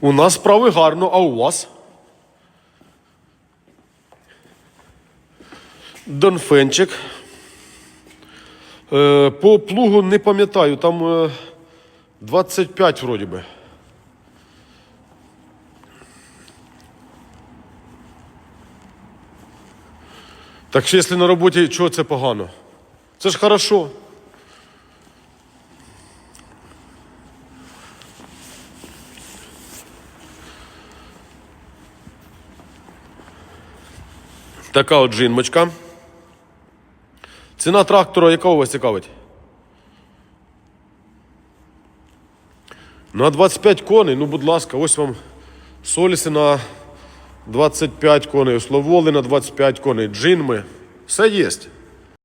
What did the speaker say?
У нас справи гарно, а у вас? Донфенчик. Е, по плугу не пам'ятаю, там е, 25 вроді би. Так що, якщо на роботі, чого це погано? Це ж хорошо. Така от жіночка. Ціна трактора, яка у вас цікавить? На 25 коней, ну будь ласка, ось вам соліси на 25 коней, словоли на 25 коней, джинми. Все є.